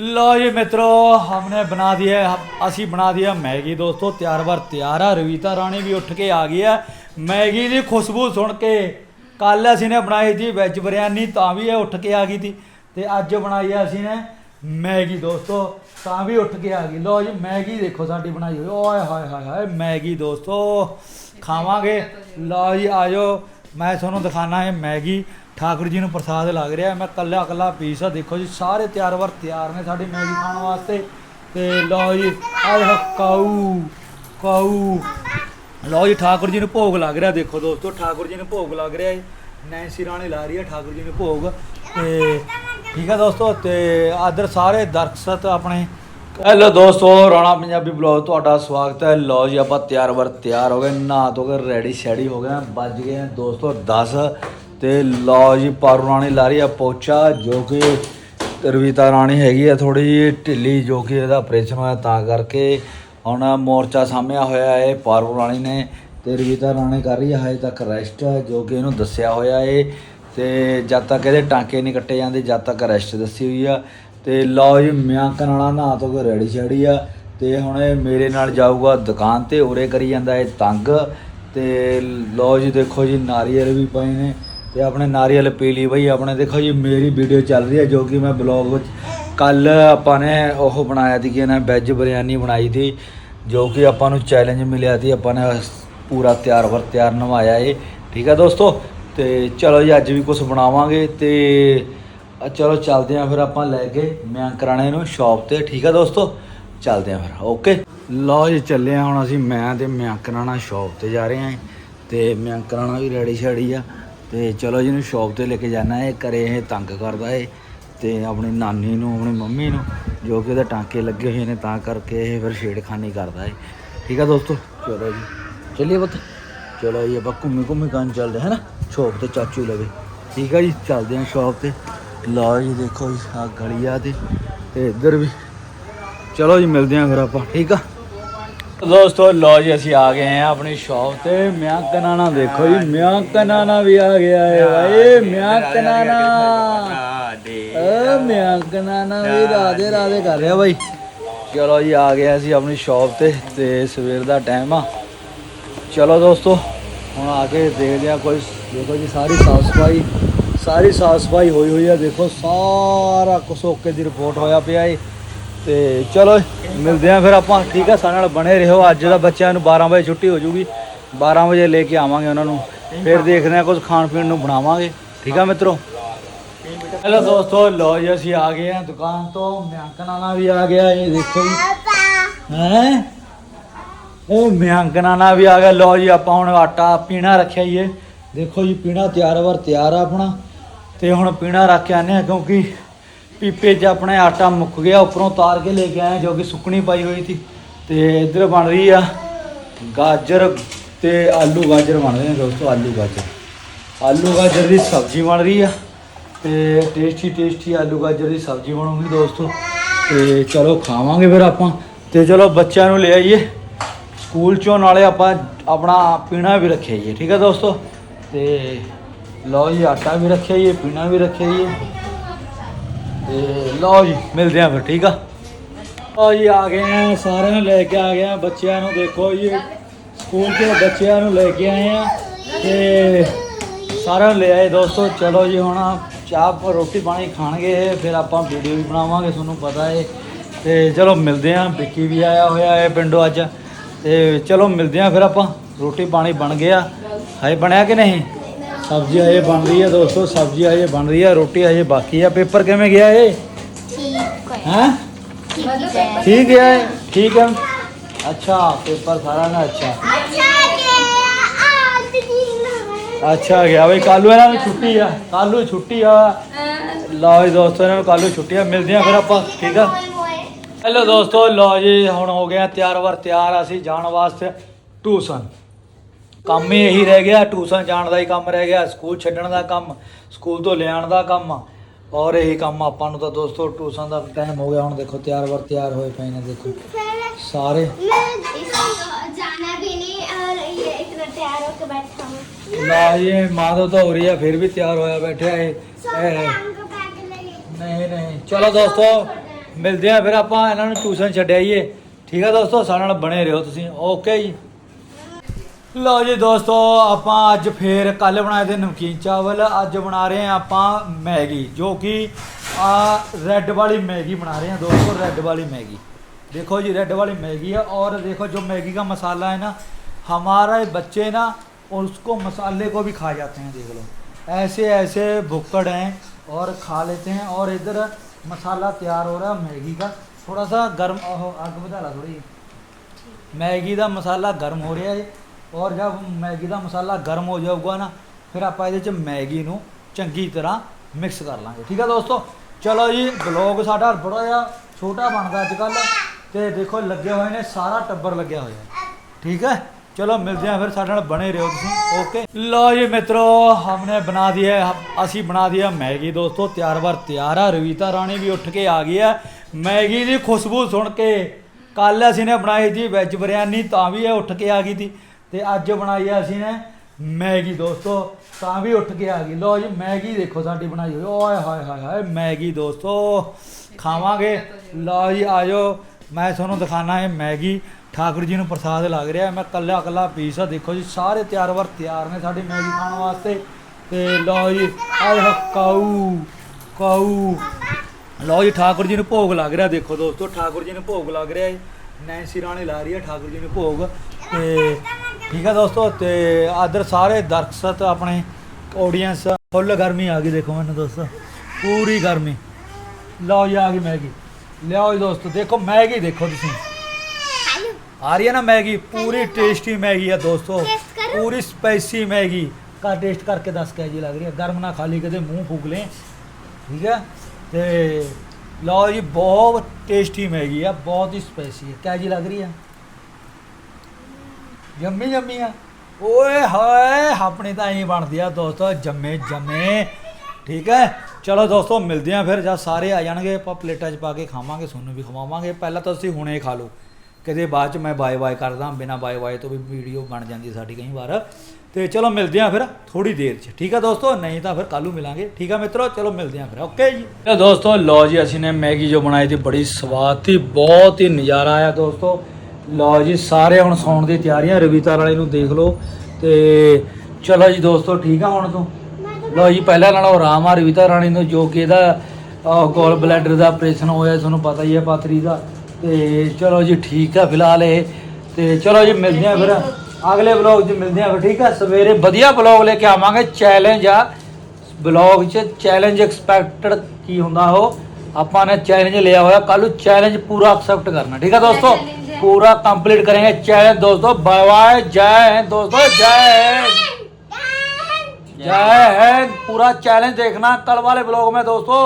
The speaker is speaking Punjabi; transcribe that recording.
ਲੋ ਜੀ ਮਿੱਤਰੋ, ਹਮਨੇ ਬਣਾ ਦਿਆ, ਅਸੀਂ ਬਣਾ ਦਿਆ ਮੈਗੀ ਦੋਸਤੋ, ਤਿਆਰ ਵਰ ਤਿਆਰ ਆ, ਰਵੀਤਾ ਰਾਣੀ ਵੀ ਉੱਠ ਕੇ ਆ ਗਈ ਆ। ਮੈਗੀ ਦੀ ਖੁਸ਼ਬੂ ਸੁਣ ਕੇ ਕੱਲ ਅਸੀਂ ਨੇ ਬਣਾਈ ਸੀ ਵੈਜ ਬਿਰਿਆਨੀ ਤਾਂ ਵੀ ਇਹ ਉੱਠ ਕੇ ਆ ਗਈ ਸੀ। ਤੇ ਅੱਜ ਬਣਾਈ ਹੈ ਅਸੀਂ ਨੇ ਮੈਗੀ ਦੋਸਤੋ, ਤਾਂ ਵੀ ਉੱਠ ਕੇ ਆ ਗਈ। ਲੋ ਜੀ, ਮੈਗੀ ਦੇਖੋ ਸਾਡੀ ਬਣਾਈ ਹੋਈ, ਓਏ ਹਾਏ ਹਾਏ ਹਾਏ, ਮੈਗੀ ਦੋਸਤੋ, ਖਾਵਾਂਗੇ। ਲੋ ਜੀ ਆਜੋ ਮੈਂ ਤੁਹਾਨੂੰ ਦਿਖਾਣਾ ਹੈ ਮੈਗੀ। ਠਾਕੁਰ ਜੀ ਨੂੰ ਪ੍ਰਸਾਦ ਲੱਗ ਰਿਹਾ। ਮੈਂ ਕੱਲਾ ਕੱਲਾ ਪੀਸ ਆ, ਦੇਖੋ ਜੀ, ਸਾਰੇ ਤਿਆਰ ਵਰ ਤਿਆਰ ਨੇ ਸਾਡੀ ਮੈਗੀ ਖਾਣ ਵਾਸਤੇ। ਤੇ ਲਓ ਜੀ ਆ ਕਾਊ ਕਾਊ। ਲਓ ਜੀ, ਠਾਕੁਰ ਜੀ ਨੂੰ ਭੋਗ ਲੱਗ ਰਿਹਾ, ਦੇਖੋ ਦੋਸਤੋ, ਠਾਕੁਰ ਜੀ ਨੂੰ ਭੋਗ ਲੱਗ ਰਿਹਾ ਹੈ ਨੈਂਸੀ ਰਾਣੀ ਲਾ ਰਹੀ ਹੈ ਠਾਕੁਰ ਜੀ ਨੂੰ ਭੋਗ। ਤੇ ਠੀਕ ਹੈ ਦੋਸਤੋ, ਤੇ ਆਦਰ ਸਾਰੇ ਦਰਸ਼ਕ ਆਪਣੇ। ਹੈਲੋ ਦੋਸਤੋ, ਰਾਣਾ ਪੰਜਾਬੀ ਬਲੌਗ ਤੁਹਾਡਾ ਸਵਾਗਤ ਹੈ। ਲਓ ਜੀ, ਆਪਾਂ ਤਿਆਰ ਵਰ ਤਿਆਰ ਹੋ ਗਏ, ਨਹਾ ਧੋ ਕੇ ਰੈਡੀ ਸ਼ੈਡੀ ਹੋ ਗਏ ਵੱਜ ਗਏ ਦੋਸਤੋ 10 ਤੇ ਲਓ ਜੀ, ਪਾਰੂ ਰਾਣੀ ਲਾ ਰਹੀ ਆ ਪੋਚਾ, ਜੋ ਕਿ ਰਵੀਤਾ ਰਾਣੀ ਹੈਗੀ ਆ ਥੋੜੀ ਜਿਹੀ, ਢਿੱਲੀ ਜੋ ਕਿ ਇਹਦਾ ਆਪਰੇਸ਼ਨ ਹੋਇਆ ਤਾਂ ਕਰਕੇ ਹੁਣ ਮੋਰਚਾ ਸਾਹਮਿਆ ਹੋਇਆ ਹੈ, ਪਾਰੂ ਰਾਣੀ ਨੇ ਤੇ ਰਵੀਤਾ ਰਾਣੀ ਕਰ ਰਹੀ ਹੈ ਹਜੇ ਤੱਕ ਰੈਸਟ ਜੋ ਕਿ ਇਹਨੂੰ ਦੱਸਿਆ ਹੋਇਆ ਏ। ਤੇ ਜਦ ਤੱਕ ਇਹਦੇ ਟਾਂਕੇ ਨਹੀਂ ਕੱਟੇ ਜਾਂਦੇ, ਜਦ ਤੱਕ ਰੈਸਟ ਦੱਸੀ ਹੋਈ ਆ। ਤੇ ਲਓ ਜੀ ਮਿਆਂਕਨ ਵਾਲਾ ਨਹਾ ਧੋ ਕੇ ਰੈਡੀ ਛੜੀ ਆ। ਤੇ ਹੁਣ ਇਹ ਮੇਰੇ ਨਾਲ ਜਾਊਗਾ ਦੁਕਾਨ ਤੇ, ਉਰੇ ਕਰੀ ਜਾਂਦਾ ਇਹ ਤੰਗ। ਤੇ ਲਓ ਜੀ, ਦੇਖੋ ਜੀ, ਨਾਰੀਅਲ ਵੀ ਪਏ ਨੇ। ਤੇ ਆਪਣੇ ਨਾਰੀਅਲ ਪੀ ਲਈ ਬਈ, ਆਪਣੇ ਦੇਖੋ ਜੀ, ਮੇਰੀ ਵੀਡੀਓ ਚੱਲ ਰਹੀ ਹੈ ਜੋ ਕਿ ਮੈਂ ਬਲੌਗ ਵਿੱਚ ਕੱਲ ਆਪਾਂ ਨੇ ਉਹ ਬਣਾਇਆ ਸੀ ਕਿ ਨਾ ਵੈਜ ਬਿਰਿਆਨੀ ਬਣਾਈ ਸੀ, ਜੋ ਕਿ ਆਪਾਂ ਨੂੰ ਚੈਲੰਜ ਮਿਲਿਆ ਸੀ, ਆਪਾਂ ਨੇ ਪੂਰਾ ਤਿਆਰ ਵਰ ਤਿਆਰ ਨਵਾਇਆ ਏ। ਠੀਕ ਹੈ ਦੋਸਤੋ? ਤੇ ਚਲੋ ਜੀ, ਅੱਜ ਵੀ ਕੁਝ ਬਣਾਵਾਂਗੇ ਤੇ ਚਲੋ ਚੱਲਦੇ ਆਂ ਫਿਰ ਆਪਾਂ ਲੈ ਕੇ ਮੈਂ ਕਰਾਣੇ ਨੂੰ ਸ਼ਾਪ ਤੇ। ਠੀਕ ਹੈ ਦੋਸਤੋ? ਚੱਲਦੇ ਆਂ ਫਿਰ ਓਕੇ ਲਓ ਜੀ, ਚੱਲੇ ਆਂ ਹੁਣ ਅਸੀਂ ਮੈਂ ਤੇ ਮੈਂ ਕਰਾਣਾ ਸ਼ਾਪ ਤੇ ਜਾ ਰਹੇ ਆਂ ਤੇ ਮੈਂ ਕਰਾਣਾ ਵੀ ਰੈਡੀ ਸ਼ੈਡੀ ਆ। ਤੇ ਚਲੋ ਜੀ ਇਹਨੂੰ ਸ਼ਾਪ ਤੇ ਲੈ ਕੇ ਜਾਣਾ ਹੈ, ਘਰੇ ਇਹ ਤੰਗ ਕਰਦਾ ਏ ਤੇ ਆਪਣੀ ਨਾਨੀ ਨੂੰ, ਆਪਣੀ ਮੰਮੀ ਨੂੰ, ਜੋ ਕਿ ਉਹਦੇ ਟਾਂਕੇ ਲੱਗੇ ਹੋਏ ਨੇ, ਤਾਂ ਕਰਕੇ ਇਹ ਫਿਰ ਛੇੜਖਾਨੀ ਕਰਦਾ ਏ ਠੀਕ ਆ ਦੋਸਤੋ? ਚਲੋ ਜੀ। ਚੱਲੀਏ ਪੁੱਤ। ਚਲੋ ਜੀ, ਆਪਾਂ ਘੁੰਮੀ ਘੁੰਮੀ ਕੰਨ ਚੱਲਦੇ ਹੈ ਨਾ? ਸ਼ੌਪ ਤੇ ਚਾਚੂ ਲਵੇ। ਠੀਕ ਆ ਜੀ, ਚੱਲਦੇ ਆਂ ਸ਼ੌਪ ਤੇ। ਲਓ ਜੀ, ਦੇਖੋ ਜੀ ਆ ਗਲੀਆ ਤੇ ਤੇ ਇੱਧਰ ਵੀ। ਚਲੋ ਜੀ, ਮਿਲਦੇ ਆਂ ਫਿਰ ਆਪਾਂ। ਠੀਕ ਆ? ਦੋਸਤੋ ਲਓ ਜੀ ਅਸੀਂ ਆ ਗਏ ਆ ਆਪਣੀ ਸ਼ੌਪ ਤੇ। ਮਿਆਂ ਕਨਾਨਾ ਦੇਖੋ ਜੀ ਮਿਆਂ ਕਨਾਨਾ ਵੀ ਆ ਗਿਆ ਹੈ ਭਾਈ ਮਿਆਂ ਕਨਾਨਾ ਓ ਮਿਆਂ ਕਨਾਨਾ ਵੀ ਰਾਦੇ ਰਾਦੇ ਕਰ ਰਿਹਾ ਬਾਈ। ਚਲੋ ਜੀ ਆ ਗਏ ਅਸੀਂ ਆਪਣੀ ਸ਼ੌਪ ਤੇ ਤੇ ਸਵੇਰ ਦਾ ਟਾਈਮ ਆ। ਚਲੋ ਦੋਸਤੋ ਹੁਣ ਆ ਕੇ ਦੇਖਦੇ ਆ ਕੋਈ ਦੇਖੋ ਜੀ ਸਾਰੀ ਸਾਫ਼ ਸਫ਼ਾਈ ਸਾਰੀ ਸਾਫ਼ ਸਫ਼ਾਈ ਹੋਈ ਹੋਈ ਆ। ਦੇਖੋ ਸਾਰਾ ਕੁਛ ਓਕੇ ਦੀ ਰਿਪੋਰਟ ਹੋਇਆ ਪਿਆ ਏ। ਤੇ ਚਲੋ ਮਿਲਦੇ ਆ ਫਿਰ ਆਪਾਂ ਠੀਕ ਆ, ਸਾਡੇ ਨਾਲ ਬਣੇ ਰਹੋ। ਅੱਜ ਦਾ ਬੱਚਿਆਂ ਨੂੰ 12 ਵਜੇ ਛੁੱਟੀ ਹੋ ਜੂਗੀ। 12 ਵਜੇ ਲੈ ਕੇ ਆਵਾਂਗੇ ਉਹਨਾਂ ਨੂੰ। ਫਿਰ ਦੇਖਦੇ ਆ ਕੁਝ ਖਾਣ ਪੀਣ ਨੂੰ ਬਣਾਵਾਂਗੇ। ਠੀਕ ਆ ਮਿੱਤਰੋ? ਹੈਲੋ ਦੋਸਤੋ ਲੋ ਜੀ, ਅਸੀਂ ਆ ਗਏ ਆ ਦੁਕਾਨ ਤੋਂ। ਮਿਆਂਕਨ ਵਾਲਾ ਵੀ ਆ ਗਿਆ, ਇਹ ਦੇਖੋ ਜੀ। ਹੈ? ਉਹ ਮਿਆਂਕਨਾ ਨਾਲ ਵੀ ਆ ਗਿਆ। ਲਓ ਜੀ, ਆਪਾਂ ਹੁਣ ਆਟਾ ਪੀਣਾ ਰੱਖਿਆ ਹੀ ਏ ਦੇਖੋ ਜੀ, ਪੀਣਾ ਤਿਆਰ ਵਰ ਤਿਆਰ ਆ ਆਪਣਾ। ਤੇ ਹੁਣ ਪੀਣਾ ਰੱਖ ਕੇ ਆਨੇ ਆ ਕਿਉਂਕਿ ਪੀਪੇ 'ਚ ਆਪਣੇ ਆਟਾ ਮੁੱਕ ਗਿਆ, ਉੱਪਰੋਂ ਤਾਰ ਕੇ ਲੈ ਕੇ ਆਏ ਜੋ ਕਿ ਸੁੱਕਣੀ ਪਾਈ ਹੋਈ ਸੀ ਤੇ ਇੱਧਰ ਬਣ ਰਹੀ ਆ ਗਾਜਰ ਤੇ ਆਲੂ ਗਾਜਰ ਬਣ ਰਹੇ ਨੇ ਦੋਸਤੋ, ਆਲੂ ਗਾਜਰ। ਆਲੂ ਗਾਜਰ ਦੀ ਸਬਜ਼ੀ ਬਣ ਰਹੀ ਆ ਤੇ ਟੇਸਟੀ ਟੇਸਟੀ ਆਲੂ ਗਾਜਰ ਦੀ ਸਬਜ਼ੀ ਬਣੂਗੀ ਦੋਸਤੋ। ਤੇ ਚਲੋ ਖਾਵਾਂਗੇ ਫਿਰ ਆਪਾਂ ਤੇ ਚਲੋ ਬੱਚਿਆਂ ਨੂੰ ਲੈ ਆਈਏ। ਸਕੂਲ ਚੋਂ ਨਾਲੇ ਆਪਾਂ ਆਪਣਾ ਪੀਣਾ ਵੀ ਰੱਖਿਆ ਜੀ ਠੀਕ ਹੈ ਦੋਸਤੋ? ਤੇ ਲਓ ਜੀ, ਆਟਾ ਵੀ ਰੱਖਿਆ ਜੀ ਪੀਣਾ ਵੀ ਰੱਖਿਆ ਜੀ ਤੇ ਲਓ ਜੀ ਮਿਲਦੇ ਆਂ ਫਿਰ ਠੀਕ ਆ? ਲਓ ਜੀ ਆ ਗਏ ਆ ਸਾਰਿਆਂ ਨੂੰ ਲੈ ਕੇ ਆ ਗਏ ਆ ਬੱਚਿਆਂ ਨੂੰ ਦੇਖੋ ਜੀ ਸਕੂਲ ਤੋਂ ਬੱਚਿਆਂ ਨੂੰ ਲੈ ਕੇ ਆਏ ਆ ਤੇ ਸਾਰਿਆਂ ਨੂੰ ਲੈ ਆਏ ਦੋਸਤੋ ਚਲੋ ਜੀ ਹੁਣ ਚਾਹ ਰੋਟੀ ਪਾਣੀ ਖਾਣਗੇ ਇਹ, ਫਿਰ ਆਪਾਂ ਵੀਡੀਓ ਵੀ ਬਣਾਵਾਂਗੇ ਤੁਹਾਨੂੰ ਪਤਾ ਹੈ ਤੇ ਚਲੋ ਮਿਲਦੇ ਆਂ ਵਿੱਕੀ ਵੀ ਆਇਆ ਹੋਇਆ ਹੈ ਪਿੰਡੋਂ ਅੱਜ। ਤੇ ਚਲੋ ਮਿਲਦੇ ਆਂ ਫਿਰ ਆਪਾਂ ਰੋਟੀ ਪਾਣੀ ਬਣ ਗਿਆ। ਹਾਏ ਬਣਿਆ ਕਿ ਨਹੀਂ? ਸਬਜ਼ੀ ਹਜੇ ਬਣ ਰਹੀ ਹੈ ਦੋਸਤੋ ਸਬਜ਼ੀ ਹਜੇ ਬਣ ਰਹੀ ਹੈ ਰੋਟੀ ਹਜੇ ਬਾਕੀ ਆ। ਪੇਪਰ ਕਿਵੇਂ ਗਿਆ ਏ ਠੀਕ ਹੈ ਠੀਕ ਹੈ ਅੱਛਾ, ਪੇਪਰ ਸਾਰਾ ਨਾ, ਅੱਛਾ। ਅੱਛਾ ਗਿਆ ਬਈ ਕੱਲੂ ਇਹਨਾਂ ਨੂੰ ਛੁੱਟੀ ਆ ਕੱਲੂ ਛੁੱਟੀ ਆ। ਲਓ ਜੀ ਦੋਸਤੋ, ਇਹਨਾਂ ਨੂੰ ਕੱਲੂ ਛੁੱਟੀ ਆ ਮਿਲਦੇ ਆ ਫਿਰ ਆਪਾਂ ਠੀਕ ਆ। ਹੈਲੋ ਦੋਸਤੋ, ਲਓ ਜੀ, ਹੁਣ ਹੋ ਗਏ ਤਿਆਰ ਵਰ ਤਿਆਰ, ਅਸੀਂ ਜਾਣ ਵਾਸਤੇ ਟੂਸਨ ਕੰਮ ਹੀ ਇਹੀ ਰਹਿ ਗਿਆ ਟਿਊਸ਼ਨ ਜਾਣ ਦਾ ਹੀ ਕੰਮ ਰਹਿ ਗਿਆ ਸਕੂਲ ਛੱਡਣ ਦਾ ਕੰਮ ਸਕੂਲ ਤੋਂ ਲਿਆਉਣ ਦਾ ਕੰਮ। ਔਰ ਇਹੀ ਕੰਮ ਆਪਾਂ ਨੂੰ ਤਾਂ ਦੋਸਤੋ ਟਿਊਸ਼ਨ ਦਾ ਟਾਈਮ ਹੋ ਗਿਆ ਹੁਣ ਦੇਖੋ ਤਿਆਰ ਵਰ ਤਿਆਰ ਹੋਏ ਪਏ ਨੇ ਦੇਖੋ। ਸਾਰੇ। ਜਾਣਾ ਵੀ ਨਹੀਂ ਔਰ ਇਹ ਇਤਨਾ ਤਿਆਰ ਹੋ ਕੇ ਬੈਠਾ ਹੂੰ। ਨਾ ਇਹ ਮਾਦੋ ਤਾਂ ਹੋ ਰਹੀ ਹੈ ਫਿਰ ਵੀ ਤਿਆਰ ਹੋਇਆ ਬੈਠਿਆ ਇਹ। ਨਹੀਂ ਚਲੋ ਦੋਸਤੋ ਮਿਲਦੇ ਆ ਫਿਰ ਆਪਾਂ ਇਹਨਾਂ ਨੂੰ ਟਿਊਸ਼ਨ ਛੱਡਿਆਈਏ ਠੀਕ ਆ ਦੋਸਤੋ ਸਾਡੇ ਨਾਲ ਬਣੇ ਰਹੋ ਤੁਸੀਂ। ਓਕੇ ਜੀ। ਲਓ ਜੀ ਦੋਸਤੋ ਆਪਾਂ ਅੱਜ ਫੇਰ ਕੱਲ ਬਣਾਏ ਤੇ ਨਮਕੀਨ ਚਾਵਲ ਅੱਜ ਬਣਾ ਰਹੇ ਆ ਆਪਾਂ ਮੈਗੀ ਜੋ ਕਿ ਆ ਰੈੱਡ ਵਾਲੀ ਮੈਗੀ ਬਣਾ ਰਹੇ ਆ ਦੋਸਤੋ ਰੈੱਡ वाली मैगी देखो जी रेड वाली मैगी है और देखो जो मैगी का मसाला है ना हमारा बच्चे ना उसको मसाले को भी खा जाते हैं देख लो ऐसे ऐसे भुक्कड़ हैं और खा लेते हैं और इधर मसाला तैयार हो रहा है मैगी का थोड़ा सा गर्म ओहो, आग बता ला थोड़ी ਮੈਗੀ ਦਾ ਮਸਾਲਾ ਗਰਮ ਹੋ ਰਿਹਾ ਹੈ ਔਰ ਜਦ ਮੈਗੀ ਦਾ ਮਸਾਲਾ ਗਰਮ ਹੋ ਜਾਊਗਾ ਨਾ ਫਿਰ ਆਪਾਂ ਇਹਦੇ ਚ ਮੈਗੀ ਨੂੰ ਚੰਗੀ ਤਰ੍ਹਾਂ ਮਿਕਸ ਕਰ ਲਾਂਗੇ। ਠੀਕ ਹੈ ਦੋਸਤੋ? ਚਲੋ ਜੀ ਬਲੌਗ ਸਾਡਾ ਬੜਾ ਜਿਹਾ ਛੋਟਾ ਬਣਦਾ ਅੱਜ ਕੱਲ ਤੇ ਦੇਖੋ ਲੱਗੇ ਹੋਏ ਨੇ ਸਾਰਾ ਟੱਬਰ ਲੱਗਿਆ ਹੋਇਆ। ਠੀਕ ਹੈ ਚਲੋ ਮਿਲਦੇ ਹਾਂ ਫਿਰ ਸਾਡੇ ਨਾਲ ਬਣੇ ਰਹੋ ਤੁਸੀਂ। ਓਕੇ ਲਓ ਜੀ ਮਿੱਤਰੋ ਹਮਨੇ ਬਣਾ ਦਿਆ ਹੈ, ਅਸੀਂ ਬਣਾ ਦਿਆ ਮੈਗੀ ਦੋਸਤੋ ਤਿਆਰ ਵਾਰ ਤਿਆਰ ਆ। ਰਵੀਤਾ ਰਾਣੀ ਵੀ ਉੱਠ ਕੇ ਆ ਗਈ ਹੈ ਮੈਗੀ ਦੀ ਖੁਸ਼ਬੂ ਸੁਣ ਕੇ ਕੱਲ ਅਸੀਂ ਨੇ ਬਣਾਈ ਸੀ ਵੈਜ ਬਿਰਿਆਨੀ ਤਾਂ ਵੀ ਇਹ ਉੱਠ ਕੇ ਆ ਗਈ ਸੀ। ਤੇ ਅੱਜ ਬਣਾਈ ਆ ਅਸੀਂ ਨੇ ਮੈਗੀ ਦੋਸਤੋ, ਤਾਂ ਵੀ ਉੱਠ ਕੇ ਆ ਗਈ। ਲਓ ਜੀ, ਮੈਗੀ ਦੇਖੋ ਸਾਡੀ ਬਣਾਈ ਹੋਈ। ਓਏ ਹਾਏ ਹਾਏ ਹਾਏ, ਮੈਗੀ ਦੋਸਤੋ, ਖਾਵਾਂਗੇ। ਲਓ ਜੀ, ਆਜੋ, ਮੈਂ ਤੁਹਾਨੂੰ ਦਿਖਾਣਾ ਹੈ ਮੈਗੀ। ਠਾਕੁਰ ਜੀ ਨੂੰ ਪ੍ਰਸਾਦ ਲੱਗ ਰਿਹਾ। ਮੈਂ ਕੱਲਾ ਕੱਲਾ ਪੀਸ ਆ। ਦੇਖੋ ਜੀ, ਸਾਰੇ ਤਿਆਰ ਵਰ ਤਿਆਰ ਨੇ ਸਾਡੀ ਮੈਗੀ ਖਾਣ ਵਾਸਤੇ। ਤੇ ਲਓ ਜੀ ਆਏ ਕਾਊ ਕਾਊ। ਲਓ ਜੀ, ਠਾਕੁਰ ਜੀ ਨੂੰ ਭੋਗ ਲੱਗ ਰਿਹਾ। ਦੇਖੋ ਦੋਸਤੋ, ਠਾਕੁਰ ਜੀ ਨੂੰ ਭੋਗ ਲੱਗ ਰਿਹਾ ਹੈ ਨੈਂਸੀ ਰਾਣੀ ਲਾ ਰਹੀ ਹੈ ਠਾਕੁਰ ਜੀ ਨੂੰ ਭੋਗ। ਤੇ ਠੀਕ ਹੈ ਦੋਸਤੋ ਤੇ ਆਦਰ ਸਾਰੇ ਦਰਸ਼ਕ ਆਪਣੇ ਆਡੀਅנס ਫੁੱਲ ਗਰਮੀ ਆ ਗਈ ਦੇਖੋ ਮੈਨੂੰ ਦੋਸਤੋ। ਪੂਰੀ ਗਰਮੀ। ਲਓ ਜੀ ਆ ਗਈ ਮੈਗੀ। ਲਿਆਓ ਜੀ ਦੋਸਤੋ ਦੇਖੋ ਮੈਗੀ ਦੇਖੋ ਤੁਸੀਂ। ਆ ਰਹੀ ਹੈ ਨਾ ਮੈਗੀ ਪੂਰੀ ਟੇਸਟੀ ਮੈਗੀ ਆ ਦੋਸਤੋ। ਪੂਰੀ ਸਪਾਈਸੀ ਮੈਗੀ। ਕਾ ਟੇਸਟ ਕਰਕੇ ਦੱਸ ਕੇ ਜੀ ਲੱਗ ਰਹੀ ਹੈ ਗਰਮ ਨਾ ਖਾਲੀ ਕਦੇ ਮੂੰਹ ਫੂਕ ਲੈ ਠੀਕ ਹੈ ਤੇ ਲਓ ਜੀ ਬਹੁਤ ਟੇਸਟੀ ਮੈਗੀ ਆ ਬਹੁਤ ਹੀ ਸਪਾਈਸੀ ਹੈ ਕਿਆ ਜੀ ਲੱਗ ਰਹੀ ਹੈ ਜੰਮੀ ਜੰਮੀ ਆ। ਓਏ ਹਾਏ, ਆਪਣੀ ਤਾਂ ਐਂ ਬਣਦੀ ਆ ਦੋਸਤੋ, ਜੰਮੇ ਜੰਮੇ। ਠੀਕ ਹੈ? ਚਲੋ ਦੋਸਤੋ, ਮਿਲਦੇ ਆ ਫਿਰ, ਜਦ ਸਾਰੇ ਆ ਜਾਣਗੇ, ਆਪਾਂ ਪਲੇਟਾਂ 'ਚ ਪਾ ਕੇ ਖਾਵਾਂਗੇ ਤੁਹਾਨੂੰ ਵੀ ਖਵਾਵਾਂਗੇ। ਪਹਿਲਾਂ ਤਾਂ ਤੁਸੀਂ ਹੁਣੇ ਖਾ ਲਓ। ਕਦੇ ਬਾਅਦ 'ਚ ਮੈਂ ਬਾਏ ਬਾਏ ਕਰਦਾ, ਬਿਨਾ ਬਾਏ ਬਾਏ ਤੋਂ ਵੀ ਵੀਡੀਓ ਬਣ ਜਾਂਦੀ ਸਾਡੀ ਕਈ ਵਾਰ। ਤੇ ਚਲੋ ਮਿਲਦੇ ਆ ਫਿਰ ਥੋੜੀ ਦੇਰ 'ਚ। ਠੀਕ ਆ ਦੋਸਤੋ? ਨਹੀਂ ਤਾਂ ਫਿਰ ਕੱਲ੍ਹ ਨੂੰ ਮਿਲਾਂਗੇ। ਠੀਕ ਆ ਮਿੱਤਰੋ? ਚਲੋ ਮਿਲਦੇ ਆ ਫਿਰ। ਓਕੇ ਜੀ। ਤੇ ਦੋਸਤੋ, ਲਓ ਜੀ, ਅਸੀਂ ਨੇ ਮੈਗੀ ਜੋ ਬਣਾਈ ਸੀ, ਬੜੀ ਸਵਾਦ ਸੀ, ਬਹੁਤ ਹੀ ਨਜ਼ਾਰਾ ਆਇਆ ਦੋਸਤੋ। ਲਓ ਜੀ, ਸਾਰੇ ਹੁਣ ਸੌਣ ਦੀ ਤਿਆਰੀਆਂ ਰਵੀਤਾ ਵਾਲੇ ਨੂੰ ਦੇਖ ਲਓ ਤੇ ਚਲੋ ਜੀ ਦੋਸਤੋ, ਠੀਕ ਆ ਹੁਣ ਤੋਂ? ਲਓ ਜੀ, ਪਹਿਲਾਂ ਨਾਲੋਂ ਆਰਾਮ ਆ ਰਵੀਤਾ ਰਾਣੀ ਨੂੰ, ਜੋ ਕਿ ਇਹਦਾ ਗੋਲ ਬਲੈਡਰ ਦਾ ਆਪਰੇਸ਼ਨ ਹੋਇਆ, ਤੁਹਾਨੂੰ ਪਤਾ ਹੀ ਹੈ ਪਾਤਰੀ ਦਾ। ਤੇ ਚਲੋ ਜੀ, ਠੀਕ ਆ ਫਿਲਹਾਲ ਇਹ। ਤੇ ਚਲੋ ਜੀ, ਮਿਲਦੇ ਆ ਫਿਰ। ਅਗਲੇ ਵਲੌਗ 'ਚ ਮਿਲਦੇ ਆ ਫਿਰ, ਠੀਕ ਆ? ਸਵੇਰੇ ਵਧੀਆ ਵਲੌਗ ਲੈ ਕੇ ਆਵਾਂਗੇ ਚੈਲੰਜ ਆ। ਵਲੌਗ 'ਚ ਚੈਲੰਜ ਐਕਸਪੈਕਟਡ ਕੀ ਹੁੰਦਾ ਉਹ? ਆਪਾਂ ਨੇ ਚੈਲੰਜ ਲਿਆ ਹੋਇਆ ਕੱਲ ਨੂੰ ਚੈਲੰਜ ਪੂਰਾ ਐਕਸੈਪਟ ਕਰਨਾ, ਠੀਕ ਆ ਦੋਸਤੋ? पूरा कंप्लीट करेंगे चैलेंज दोस्तों बाय बाय जय हिंद दोस्तों जय हिंद जय हिंद पूरा चैलेंज देखना कल वाले ब्लॉग में दोस्तों